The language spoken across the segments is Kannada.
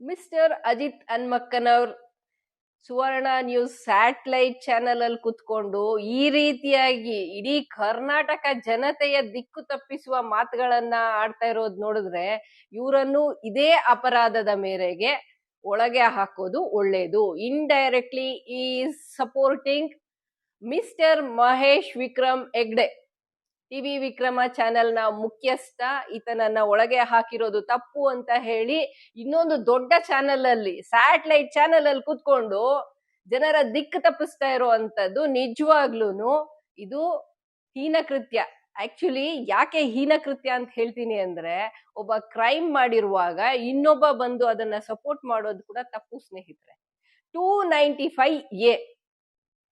ಮಿಸ್ಟರ್ ಅಜಿತ್ ಅನ್ಮಕ್ಕನವ್ರ ಸುವರ್ಣ ನ್ಯೂಸ್ ಸ್ಯಾಟಲೈಟ್ ಚಾನೆಲ್ ಅಲ್ಲಿ ಕುತ್ಕೊಂಡು ಈ ರೀತಿಯಾಗಿ ಇಡೀ ಕರ್ನಾಟಕ ಜನತೆಯ ದಿಕ್ಕು ತಪ್ಪಿಸುವ ಮಾತುಗಳನ್ನ ಆಡ್ತಾ ಇರೋದ್ ನೋಡಿದ್ರೆ ಇವರನ್ನು ಇದೇ ಅಪರಾಧದ ಮೇರೆಗೆ ಒಳಗೆ ಹಾಕೋದು ಒಳ್ಳೇದು. ಇಂಡೈರೆಕ್ಟ್ಲಿ ಈ supporting Mister Mahesh Vikram Hegde. TV Vikrama ಚಾನೆಲ್ನ ಮುಖ್ಯಸ್ಥ ಈತನನ್ನ ಒಳಗೆ ಹಾಕಿರೋದು ತಪ್ಪು ಅಂತ ಹೇಳಿ ಇನ್ನೊಂದು ದೊಡ್ಡ ಚಾನೆಲ್ ಅಲ್ಲಿ ಸ್ಯಾಟಲೈಟ್ ಚಾನೆಲ್ ಅಲ್ಲಿ ಕುತ್ಕೊಂಡು ಜನರ ದಿಕ್ಕು ತಪ್ಪಿಸ್ತಾ ಇರುವಂತದ್ದು ನಿಜವಾಗ್ಲೂನು ಇದು ಹೀನಕೃತ್ಯ ಆಕ್ಚುಲಿ ಯಾಕೆ ಹೀನಕೃತ್ಯ ಅಂತ ಹೇಳ್ತೀನಿ ಅಂದ್ರೆ, ಒಬ್ಬ ಕ್ರೈಮ್ ಮಾಡಿರುವಾಗ ಇನ್ನೊಬ್ಬ ಬಂದು ಅದನ್ನ ಸಪೋರ್ಟ್ ಮಾಡೋದು ಕೂಡ ತಪ್ಪು ಸ್ನೇಹಿತರೆ. ಟೂ ನೈಂಟಿ ಫೈವ್ ಎ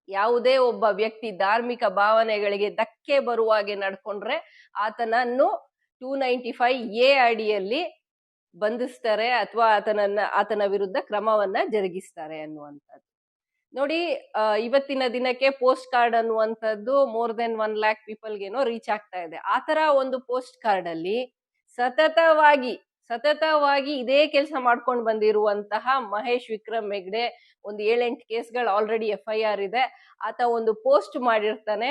ಯಾವುದೇ ಒಬ್ಬ ವ್ಯಕ್ತಿ ಧಾರ್ಮಿಕ ಭಾವನೆಗಳಿಗೆ ಧಕ್ಕೆ ಬರುವ ಹಾಗೆ ನಡ್ಕೊಂಡ್ರೆ ಆತನನ್ನು ಟೂ ನೈಂಟಿ ಫೈವ್ ಎ ಅಡಿಯಲ್ಲಿ ಬಂಧಿಸ್ತಾರೆ ಅಥವಾ ಆತನನ್ನ, ಆತನ ವಿರುದ್ಧ ಕ್ರಮವನ್ನ ಜರುಗಿಸ್ತಾರೆ ಅನ್ನುವಂಥದ್ದು. ನೋಡಿ ಇವತ್ತಿನ ದಿನಕ್ಕೆ ಪೋಸ್ಟ್ ಕಾರ್ಡ್ ಅನ್ನುವಂಥದ್ದು ಮೋರ್ ದೆನ್ ಒನ್ ಲ್ಯಾಕ್ ಪೀಪಲ್ಗೇನೋ ರೀಚ್ ಆಗ್ತಾ ಇದೆ. ಆ ಒಂದು ಪೋಸ್ಟ್ ಕಾರ್ಡ್ ಅಲ್ಲಿ ಸತತವಾಗಿ ಸತತವಾಗಿ ಇದೇ ಕೆಲಸ ಮಾಡ್ಕೊಂಡು ಬಂದಿರುವಂತಹ ಮಹೇಶ್ ವಿಕ್ರಮ್ ಹೆಗ್ಡೆ ಒಂದು ಏಳೆಂಟು ಕೇಸ್ಗಳು ಆಲ್ರೆಡಿ ಎಫ್ ಐ ಆರ್ ಇದೆ. ಆತ ಒಂದು ಪೋಸ್ಟ್ ಮಾಡಿರ್ತಾನೆ.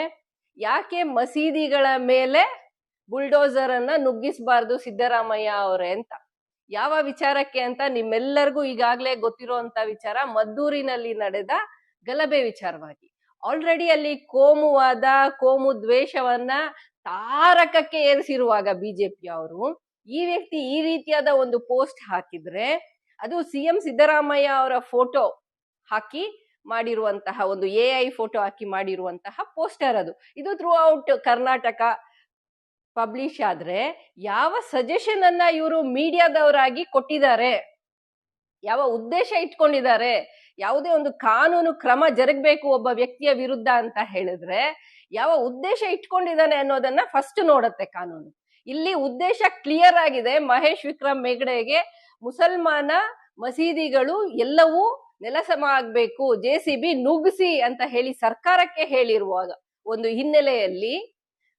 ಯಾಕೆ ಮಸೀದಿಗಳ ಮೇಲೆ ಬುಲ್ಡೋಸರ್ ಅನ್ನ ನುಗ್ಗಿಸಬಾರ್ದು ಸಿದ್ದರಾಮಯ್ಯ ಅವರೇ ಅಂತ? ಯಾವ ವಿಚಾರಕ್ಕೆ ಅಂತ ನಿಮ್ಮೆಲ್ಲರಿಗೂ ಈಗಾಗಲೇ ಗೊತ್ತಿರುವಂತ ವಿಚಾರ ಮದ್ದೂರಿನಲ್ಲಿ ನಡೆದ ಗಲಭೆ ವಿಚಾರವಾಗಿ. ಆಲ್ರೆಡಿ ಅಲ್ಲಿ ಕೋಮುವಾದ, ಕೋಮು ದ್ವೇಷವನ್ನ ತಾರಕಕ್ಕೆ ಏರಿಸಿರುವಾಗ ಬಿಜೆಪಿ ಅವರು ಈ ವ್ಯಕ್ತಿ ಈ ರೀತಿಯಾದ ಒಂದು ಪೋಸ್ಟ್ ಹಾಕಿದ್ರೆ ಅದು ಸಿ ಎಂ ಸಿದ್ದರಾಮಯ್ಯ ಅವರ ಫೋಟೋ ಹಾಕಿ ಮಾಡಿರುವಂತಹ ಒಂದು ಎ ಐ ಫೋಟೋ ಹಾಕಿ ಮಾಡಿರುವಂತಹ ಪೋಸ್ಟರ್ ಅದು. ಇದು ಥ್ರೂ ಔಟ್ ಕರ್ನಾಟಕ ಪಬ್ಲಿಷ್ ಆದ್ರೆ ಯಾವ ಸಜೆಷನ್ ಅನ್ನ ಇವರು ಮೀಡಿಯಾದವರಾಗಿ ಕೊಟ್ಟಿದ್ದಾರೆ, ಯಾವ ಉದ್ದೇಶ ಇಟ್ಕೊಂಡಿದ್ದಾರೆ, ಯಾವುದೇ ಒಂದು ಕಾನೂನು ಕ್ರಮ ಜರುಗಬೇಕು ಒಬ್ಬ ವ್ಯಕ್ತಿಯ ವಿರುದ್ಧ ಅಂತ ಹೇಳಿದ್ರೆ ಯಾವ ಉದ್ದೇಶ ಇಟ್ಕೊಂಡಿದ್ದಾನೆ ಅನ್ನೋದನ್ನ ಫಸ್ಟ್ ನೋಡತ್ತೆ ಕಾನೂನು. ಇಲ್ಲಿ ಉದ್ದೇಶ ಕ್ಲಿಯರ್ ಆಗಿದೆ. ಮಹೇಶ್ ವಿಕ್ರಮ್ ಹೆಗ್ಡೆಗೆ ಮುಸಲ್ಮಾನ ಮಸೀದಿಗಳು ಎಲ್ಲವೂ ನೆಲಸಮ ಆಗ್ಬೇಕು ಜೆ ಸಿ ಬಿ ನುಗ್ಗಿಸಿ ಅಂತ ಹೇಳಿ ಸರ್ಕಾರಕ್ಕೆ ಹೇಳಿರುವಾಗ ಒಂದು ಹಿನ್ನೆಲೆಯಲ್ಲಿ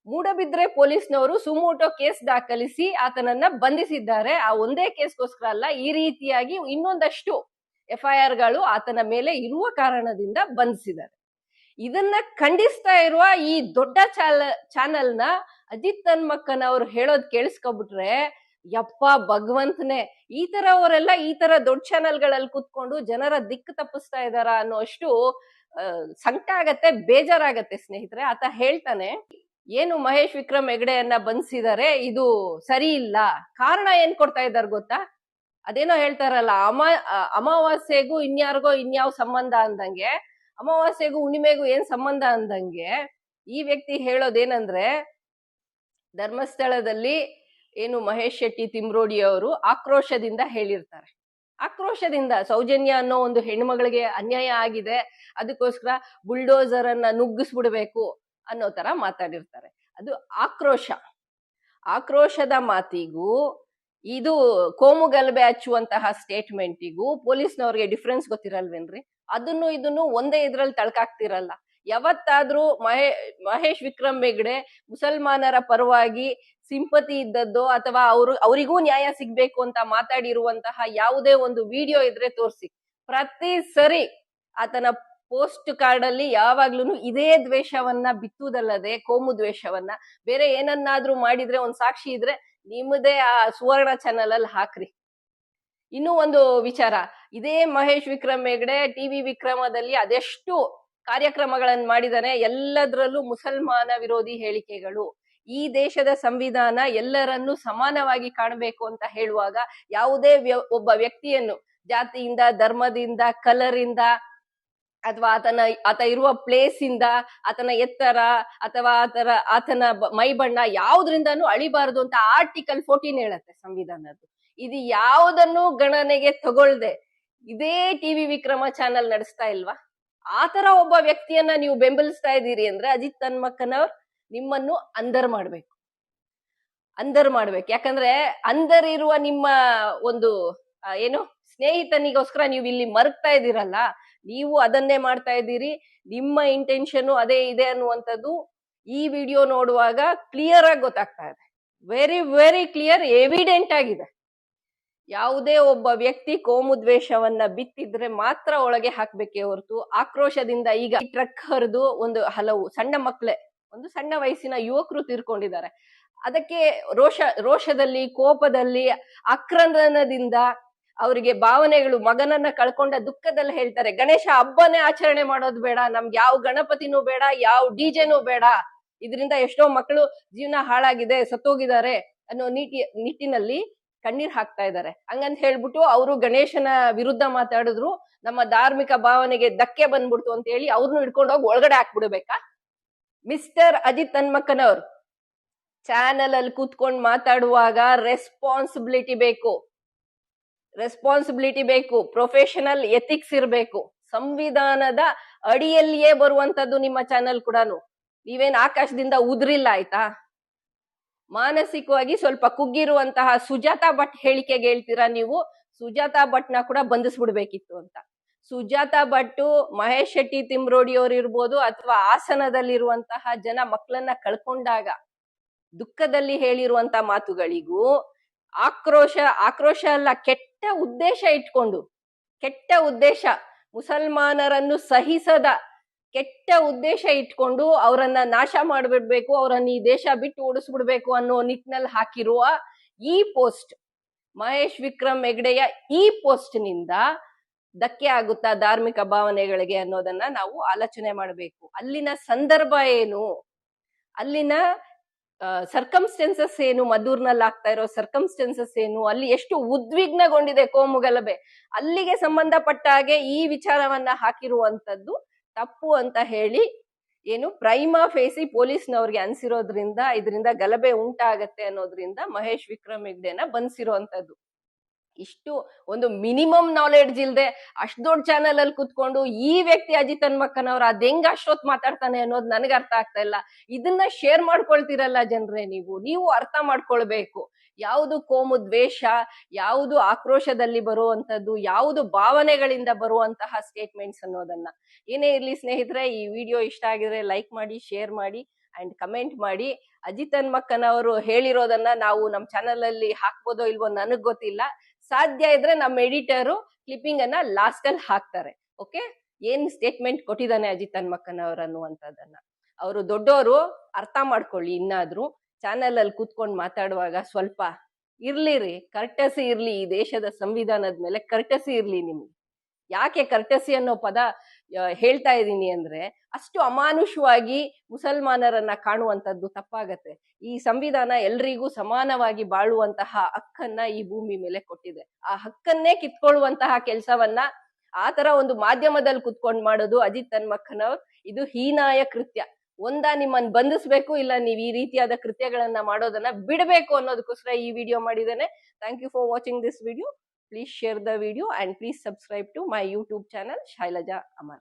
ಮೂಡಬಿದ್ರೆ ಪೊಲೀಸ್ನವರು ಸುಮೋಟೋ ಕೇಸ್ ದಾಖಲಿಸಿ ಆತನನ್ನ ಬಂಧಿಸಿದ್ದಾರೆ. ಆ ಒಂದೇ ಕೇಸ್ಗೋಸ್ಕರ ಅಲ್ಲ, ಈ ರೀತಿಯಾಗಿ ಇನ್ನೊಂದಷ್ಟು ಎಫ್ ಐ ಆರ್ಗಳು ಆತನ ಮೇಲೆ ಇರುವ ಕಾರಣದಿಂದ ಬಂಧಿಸಿದ್ದಾರೆ. ಇದನ್ನ ಖಂಡಿಸ್ತಾ ಇರುವ ಈ ದೊಡ್ಡ ಚಾಲ, ಚಾನಲ್ನ ಅಜಿತ್ ತನ್ಮಕ್ಕನ ಅವ್ರು ಹೇಳೋದ್ ಕೇಳಿಸ್ಕೊಬಿಟ್ರೆ, ಯಪ್ಪ ಭಗವಂತನೇ, ಈ ತರವರೆಲ್ಲ ಈ ತರ ದೊಡ್ಡ ಚಾನೆಲ್ಗಳಲ್ಲಿ ಕುತ್ಕೊಂಡು ಜನರ ದಿಕ್ಕು ತಪ್ಪಿಸ್ತಾ ಇದಾರ ಅನ್ನೋ ಅಷ್ಟು ಸಂಕಟ ಆಗತ್ತೆ, ಬೇಜಾರಾಗತ್ತೆ ಸ್ನೇಹಿತರೆ. ಆತ ಹೇಳ್ತಾನೆ, ಏನು ಮಹೇಶ್ ವಿಕ್ರಮ್ ಹೆಗಡೆಯನ್ನ ಬಂಧಿಸಿದ್ದಾರೆ ಇದು ಸರಿ ಇಲ್ಲ. ಕಾರಣ ಏನ್ ಕೊಡ್ತಾ ಇದ್ದಾರೆ ಗೊತ್ತಾ? ಅದೇನೋ ಹೇಳ್ತಾರಲ್ಲ, ಅಮ ಅಮಾವಾಸ್ಯೆಗೂ ಇನ್ಯಾರಿಗೋ ಇನ್ಯಾವ ಸಂಬಂಧ ಅಂದಂಗೆ ಅಮಾವಾಸ್ಯೆಗೂ ಹುಣ್ಣಿಮೆಗೂ ಏನ್ ಸಂಬಂಧ ಅಂದಂಗೆ ಈ ವ್ಯಕ್ತಿ ಹೇಳೋದೇನಂದ್ರೆ, ಧರ್ಮಸ್ಥಳದಲ್ಲಿ ಏನು ಮಹೇಶ್ ಶೆಟ್ಟಿ ತಿಮ್ರೋಡಿ ಅವರು ಆಕ್ರೋಶದಿಂದ ಹೇಳಿರ್ತಾರೆ. ಆಕ್ರೋಶದಿಂದ ಸೌಜನ್ಯ ಅನ್ನೋ ಒಂದು ಹೆಣ್ಮಗಳಿಗೆ ಅನ್ಯಾಯ ಆಗಿದೆ, ಅದಕ್ಕೋಸ್ಕರ ಬುಲ್ಡೋಸರ್ ಅನ್ನ ನುಗ್ಗಿಸ್ಬಿಡ್ಬೇಕು ಅನ್ನೋ ತರ ಮಾತಾಡಿರ್ತಾರೆ. ಅದು ಆಕ್ರೋಶ. ಆಕ್ರೋಶದ ಮಾತಿಗೂ, ಇದು ಕೋಮು ಗಲಭೆ ಹಚ್ಚುವಂತಹ ಸ್ಟೇಟ್ಮೆಂಟಿಗೂ ಪೊಲೀಸ್ನವ್ರಿಗೆ ಡಿಫ್ರೆನ್ಸ್ ಗೊತ್ತಿರಲ್ವೇನ್ರಿ? ಅದನ್ನು ಇದನ್ನು ಒಂದೇ ಇದ್ರಲ್ಲಿ ತಳ್ಕಾಕ್ತಿರಲ್ಲ. ಯಾವತ್ತಾದ್ರೂ ಮಹೇ, ಮಹೇಶ್ ವಿಕ್ರಮ್ ಹೆಗ್ಡೆ ಮುಸಲ್ಮಾನರ ಪರವಾಗಿ ಸಿಂಪತಿ ಇದ್ದದ್ದು ಅಥವಾ ಅವರು, ಅವರಿಗೂ ನ್ಯಾಯ ಸಿಗ್ಬೇಕು ಅಂತ ಮಾತಾಡಿರುವಂತಹ ಯಾವುದೇ ಒಂದು ವಿಡಿಯೋ ಇದ್ರೆ ತೋರಿಸಿ. ಪ್ರತಿ ಸರಿ ಆತನ ಪೋಸ್ಟ್ ಕಾರ್ಡ್ ಅಲ್ಲಿ ಯಾವಾಗ್ಲೂ ಇದೇ ದ್ವೇಷವನ್ನ ಬಿತ್ತುದಲ್ಲದೆ ಕೋಮು ದ್ವೇಷವನ್ನ, ಬೇರೆ ಏನನ್ನಾದ್ರೂ ಮಾಡಿದ್ರೆ ಒಂದ್ ಸಾಕ್ಷಿ ಇದ್ರೆ ನಿಮ್ಮದೇ ಆ ಸುವರ್ಣ ಚಾನಲ್ ಅಲ್ಲಿ ಹಾಕ್ರಿ. ಇನ್ನೂ ಒಂದು ವಿಚಾರ. ಇದೇ ಮಹೇಶ್ ವಿಕ್ರಮ್ ಹೆಗ್ಡೆ ಟಿವಿ ವಿಕ್ರಮದಲ್ಲಿ ಅದೆಷ್ಟು ಕಾರ್ಯಕ್ರಮಗಳನ್ನು ಮಾಡಿದಾನೆ, ಎಲ್ಲದರಲ್ಲೂ ಮುಸಲ್ಮಾನ ವಿರೋಧಿ ಹೇಳಿಕೆಗಳು. ಈ ದೇಶದ ಸಂವಿಧಾನ ಎಲ್ಲರನ್ನೂ ಸಮಾನವಾಗಿ ಕಾಣಬೇಕು ಅಂತ ಹೇಳುವಾಗ ಯಾವುದೇ ಒಬ್ಬ ವ್ಯಕ್ತಿಯನ್ನು ಜಾತಿಯಿಂದ, ಧರ್ಮದಿಂದ ಕಲರಿಂದ ಅಥವಾ ಆತನ, ಆತ ಇರುವ ಪ್ಲೇಸ್ ಇಂದ ಆತನ ಎತ್ತರ ಅಥವಾ ಆತರ, ಆತನ ಮೈಬಣ್ಣ ಬಣ್ಣ ಯಾವ್ದ್ರಿಂದನೂ ಅಳಿಬಾರದು ಅಂತ ಆರ್ಟಿಕಲ್ ಫೋರ್ಟೀನ್ ಹೇಳತ್ತೆ ಸಂವಿಧಾನದ್ದು. ಇದು ಯಾವುದನ್ನು ಗಣನೆಗೆ ತಗೊಳ್ದೆ, ಇದೇ ಟಿವಿ ವಿಕ್ರಮ ಚಾನಲ್ ನಡೆಸ್ತಾ ಇಲ್ವಾ? ಆತರ ಒಬ್ಬ ವ್ಯಕ್ತಿಯನ್ನ ನೀವು ಬೆಂಬಲಿಸ್ತಾ ಇದ್ದೀರಿ ಅಂದ್ರೆ ಅಜಿತ್ ತನ್ಮಕ್ಕನವ್ರು ನಿಮ್ಮನ್ನು ಅಂದರ್ ಮಾಡ್ಬೇಕು. ಅಂದರ್ ಮಾಡ್ಬೇಕು. ಯಾಕಂದ್ರೆ ಅಂದರ್ ಇರುವ ನಿಮ್ಮ ಒಂದು ಏನು, ಸ್ನೇಹಿತನಿಗೋಸ್ಕರ ನೀವು ಇಲ್ಲಿ ಮರಗ್ತಾ ಇದ್ದೀರಲ್ಲ, ನೀವು ಅದನ್ನೇ ಮಾಡ್ತಾ ಇದ್ದೀರಿ, ನಿಮ್ಮ ಇಂಟೆನ್ಷನ್ ಅದೇ ಇದೆ ಅನ್ನುವಂಥದ್ದು ಈ ವಿಡಿಯೋ ನೋಡುವಾಗ ಕ್ಲಿಯರ್ ಆಗಿ ಗೊತ್ತಾಗ್ತಾ ಇದೆ. ವೆರಿ ವೆರಿ ಕ್ಲಿಯರ್ ಎವಿಡೆಂಟ್ ಆಗಿದೆ. ಯಾವುದೇ ಒಬ್ಬ ವ್ಯಕ್ತಿ ಕೋಮುದ್ವೇಷವನ್ನ ಬಿತ್ತಿದ್ರೆ ಮಾತ್ರ ಒಳಗೆ ಹಾಕ್ಬೇಕೇ ಹೊರತು ಆಕ್ರೋಶದಿಂದ ಈಗ ಟ್ರಕ್ ಹರಿದು ಒಂದು ಹಲವು ಸಣ್ಣ ಮಕ್ಕಳೇ ಒಂದು ಸಣ್ಣ ವಯಸ್ಸಿನ ಯುವಕರು ತೀರ್ಕೊಂಡಿದ್ದಾರೆ. ಅದಕ್ಕೆ ರೋಷ, ರೋಷದಲ್ಲಿ, ಕೋಪದಲ್ಲಿ, ಆಕ್ರಂದನದಿಂದ ಅವರಿಗೆ ಭಾವನೆಗಳು, ಮಗನನ್ನ ಕಳ್ಕೊಂಡ ದುಃಖದಲ್ಲಿ ಹೇಳ್ತಾರೆ, ಗಣೇಶ, ಹಬ್ಬನೇ ಆಚರಣೆ ಮಾಡೋದು ಬೇಡ, ನಮ್ಗೆ ಯಾವ ಗಣಪತಿನೂ ಬೇಡ, ಯಾವ ಡಿಜೆನೂ ಬೇಡ, ಇದರಿಂದ ಎಷ್ಟೋ ಮಕ್ಕಳು ಜೀವನ ಹಾಳಾಗಿದೆ, ಸತ್ತೋಗಿದ್ದಾರೆ ಅನ್ನೋ ನೀತಿ ನಿಟ್ಟಿನಲ್ಲಿ ಕಣ್ಣೀರ್ ಹಾಕ್ತಾ ಇದ್ದಾರೆ ಹಂಗಂತ ಹೇಳ್ಬಿಟ್ಟು ಅವರು ಗಣೇಶನ ವಿರುದ್ಧ ಮಾತಾಡಿದ್ರು. ನಮ್ಮ ಧಾರ್ಮಿಕ ಭಾವನೆಗೆ ಧಕ್ಕೆ ಬಂದ್ಬಿಡ್ತು ಅಂತ ಹೇಳಿ ಅವ್ರನ್ನು ಹಿಡ್ಕೊಂಡು ಹೋಗಿ ಒಳಗಡೆ ಹಾಕ್ಬಿಡ್ಬೇಕಾ? ಮಿಸ್ಟರ್ ಅಜಿತ್ ಹನ್ಮಕ್ಕನವ್ರು. ಚಾನಲ್ ಅಲ್ಲಿ ಕೂತ್ಕೊಂಡು ಮಾತಾಡುವಾಗ ರೆಸ್ಪಾನ್ಸಿಬಿಲಿಟಿ ಬೇಕು. ರೆಸ್ಪಾನ್ಸಿಬಿಲಿಟಿ ಬೇಕು. ಪ್ರೊಫೆಷನಲ್ ಎಥಿಕ್ಸ್ ಇರಬೇಕು. ಸಂವಿಧಾನದ ಅಡಿಯಲ್ಲಿಯೇ ಬರುವಂತದ್ದು ನಿಮ್ಮ ಚಾನೆಲ್ ಕೂಡ ನೀವೇನ್ ಆಕಾಶದಿಂದ ಉದ್ರಿಲ್ಲ, ಆಯ್ತಾ? ಮಾನಸಿಕವಾಗಿ ಸ್ವಲ್ಪ ಕುಗ್ಗಿರುವಂತಹ ಸುಜಾತಾ ಭಟ್ ಹೇಳಿಕೆಗೆ ಹೇಳ್ತೀರಾ ನೀವು? ಸುಜಾತಾ ಭಟ್ನ ಕೂಡ ಬಂಧಿಸ್ಬಿಡ್ಬೇಕಿತ್ತು ಅಂತ. ಸುಜಾತಾ ಭಟ್ಟು ಮಹೇಶ್ ಶೆಟ್ಟಿ ತಿಮ್ರೋಡಿ ಅವ್ರು ಇರ್ಬೋದು ಅಥವಾ ಹಾಸನದಲ್ಲಿರುವಂತಹ ಜನ ಮಕ್ಕಳನ್ನ ಕಳ್ಕೊಂಡಾಗ ದುಃಖದಲ್ಲಿ ಹೇಳಿರುವಂತ ಮಾತುಗಳಿಗೂ ಆಕ್ರೋಶ ಆಕ್ರೋಶ ಅಲ್ಲ, ಕೆಟ್ಟ ಉದ್ದೇಶ ಇಟ್ಕೊಂಡು, ಕೆಟ್ಟ ಉದ್ದೇಶ, ಮುಸಲ್ಮಾನರನ್ನು ಸಹಿಸದ ಕೆಟ್ಟ ಉದ್ದೇಶ ಇಟ್ಕೊಂಡು ಅವರನ್ನ ನಾಶ ಮಾಡಿಬಿಡ್ಬೇಕು, ಅವರನ್ನ ಈ ದೇಶ ಬಿಟ್ಟು ಓಡಿಸ್ಬಿಡ್ಬೇಕು ಅನ್ನೋ ನಿಟ್ಟಿನಲ್ಲಿ ಹಾಕಿರುವ ಈ ಪೋಸ್ಟ್, ಮಹೇಶ್ ವಿಕ್ರಮ್ ಹೆಗ್ಡೆಯ ಈ ಪೋಸ್ಟ್ನಿಂದ ಧಕ್ಕೆ ಆಗುತ್ತಾ ಧಾರ್ಮಿಕ ಭಾವನೆಗಳಿಗೆ ಅನ್ನೋದನ್ನ ನಾವು ಆಲೋಚನೆ ಮಾಡಬೇಕು. ಅಲ್ಲಿನ ಸಂದರ್ಭ ಏನು? ಅಲ್ಲಿನ ಸರ್ಕಮ್ಸ್ಟೆನ್ಸಸ್ ಏನು? ಮದ್ದೂರ್ನಲ್ಲಿ ಆಗ್ತಾ ಇರೋ ಸರ್ಕಮ್ಸ್ಟೆನ್ಸಸ್ ಏನು? ಅಲ್ಲಿ ಎಷ್ಟು ಉದ್ವಿಗ್ನಗೊಂಡಿದೆ ಕೋಮು ಗಲಭೆ ಅಲ್ಲಿಗೆ ಸಂಬಂಧಪಟ್ಟ ಹಾಗೆ ಈ ವಿಚಾರವನ್ನ ಹಾಕಿರುವಂತದ್ದು ತಪ್ಪು ಅಂತ ಹೇಳಿ ಏನು ಪ್ರೈಮಾ ಫೇಸಿ ಪೊಲೀಸ್ನವ್ರಿಗೆ ಅನ್ಸಿರೋದ್ರಿಂದ, ಇದರಿಂದ ಗಲಭೆ ಉಂಟಾಗತ್ತೆ ಅನ್ನೋದ್ರಿಂದ ಮಹೇಶ್ ವಿಕ್ರಮ್ ಹೆಗ್ಡೆನ ಬಂದಿರೋಂಥದ್ದು ಇಷ್ಟು ಒಂದು ಮಿನಿಮಮ್ ನಾಲೆಡ್ಜ್ ಇಲ್ದೆ ಅಷ್ಟು ದೊಡ್ಡ ಚಾನೆಲ್ ಅಲ್ಲಿ ಕುತ್ಕೊಂಡು ಈ ವ್ಯಕ್ತಿ ಅಜಿತನ್ ಮಕ್ಕನವ್ರ ಅದ್ ಹೆಂಗ್ ಅಷ್ಟೊತ್ ಮಾತಾಡ್ತಾನೆ ಅನ್ನೋದು ನನಗೆ ಅರ್ಥ ಆಗ್ತಾ ಇಲ್ಲ. ಇದನ್ನ ಶೇರ್ ಮಾಡ್ಕೊಳ್ತಿರಲ್ಲ ಜನರೇ ನೀವು. ನೀವು ಅರ್ಥ ಮಾಡ್ಕೊಳ್ಬೇಕು. ಯಾವುದು ಕೋಮು ದ್ವೇಷ, ಯಾವುದು ಆಕ್ರೋಶದಲ್ಲಿ ಬರುವಂತದ್ದು ಯಾವುದು ಭಾವನೆಗಳಿಂದ ಬರುವಂತಹ ಸ್ಟೇಟ್ಮೆಂಟ್ಸ್ ಅನ್ನೋದನ್ನ. ಏನೇ ಇರ್ಲಿ ಸ್ನೇಹಿತರೆ, ಈ ವಿಡಿಯೋ ಇಷ್ಟ ಆಗಿದ್ರೆ ಲೈಕ್ ಮಾಡಿ ಶೇರ್ ಮಾಡಿ ಅಂಡ್ ಕಮೆಂಟ್ ಮಾಡಿ. ಅಜಿತ್ ಹನ್ಮಕ್ಕನವರು ಹೇಳಿರೋದನ್ನ ನಾವು ನಮ್ಮ ಚಾನಲ್ ಅಲ್ಲಿ ಹಾಕ್ಬೋದೋ ಇಲ್ವೋ ನನಗ್ ಗೊತ್ತಿಲ್ಲ. ಸಾಧ್ಯ ಇದ್ರೆ ನಮ್ಮ ಎಡಿಟರು ಕ್ಲಿಪ್ಪಿಂಗ್ ಅನ್ನ ಲಾಸ್ಟ್ ಅಲ್ಲಿ ಹಾಕ್ತಾರೆ. ಓಕೆ ಏನ್ ಸ್ಟೇಟ್ಮೆಂಟ್ ಕೊಟ್ಟಿದ್ದಾನೆ ಅಜಿತ್ ಹನ್ಮಕ್ಕನವರು ಅನ್ನುವಂಥದ್ದನ್ನ ಅವರು ದೊಡ್ಡವರು ಅರ್ಥ ಮಾಡ್ಕೊಳ್ಳಿ ಇನ್ನಾದ್ರೂ. ಚಾನೆಲ್ ಅಲ್ಲಿ ಕೂತ್ಕೊಂಡು ಮಾತಾಡುವಾಗ ಸ್ವಲ್ಪ ಇರ್ಲಿ ಕರ್ಟಸಿ ಇರ್ಲಿ ಈ ದೇಶದ ಸಂವಿಧಾನದ ಮೇಲೆ, ಕರ್ಟಸಿ ಇರ್ಲಿ ನಿಮ್ಗೆ. ಯಾಕೆ ಕರ್ಟಸಿ ಅನ್ನೋ ಪದ ಹೇಳ್ತಾ ಇದ್ದೀನಿ ಅಂದ್ರೆ, ಅಷ್ಟು ಅಮಾನುಷವಾಗಿ ಮುಸಲ್ಮಾನರನ್ನ ಕಾಣುವಂಥದ್ದು ತಪ್ಪಾಗತ್ತೆ. ಈ ಸಂವಿಧಾನ ಎಲ್ರಿಗೂ ಸಮಾನವಾಗಿ ಬಾಳುವಂತಹ ಹಕ್ಕನ್ನ ಈ ಭೂಮಿ ಮೇಲೆ ಕೊಟ್ಟಿದೆ. ಆ ಹಕ್ಕನ್ನೇ ಕಿತ್ಕೊಳ್ಳುವಂತಹ ಕೆಲಸವನ್ನ ಆ ತರ ಒಂದು ಮಾಧ್ಯಮದಲ್ಲಿ ಕುತ್ಕೊಂಡು ಮಾಡೋದು ಅಜಿತ್ ಮಕ್ಕನ ಇದು ಹೀನಾಯ ಕೃತ್ಯ. ಒಂದ ನಿಮ್ಮನ್ನ ಬಂಧಿಸ್ಬೇಕು ಇಲ್ಲ ನೀವು ಈ ರೀತಿಯಾದ ಕೃತ್ಯಗಳನ್ನ ಮಾಡೋದನ್ನ ಬಿಡಬೇಕು ಅನ್ನೋದಕ್ಕೋಸ್ಕರ ಈ ವಿಡಿಯೋ ಮಾಡಿದ್ದೇನೆ. Thank you for watching this video please share the video and please subscribe to my YouTube channel Shailaja Amar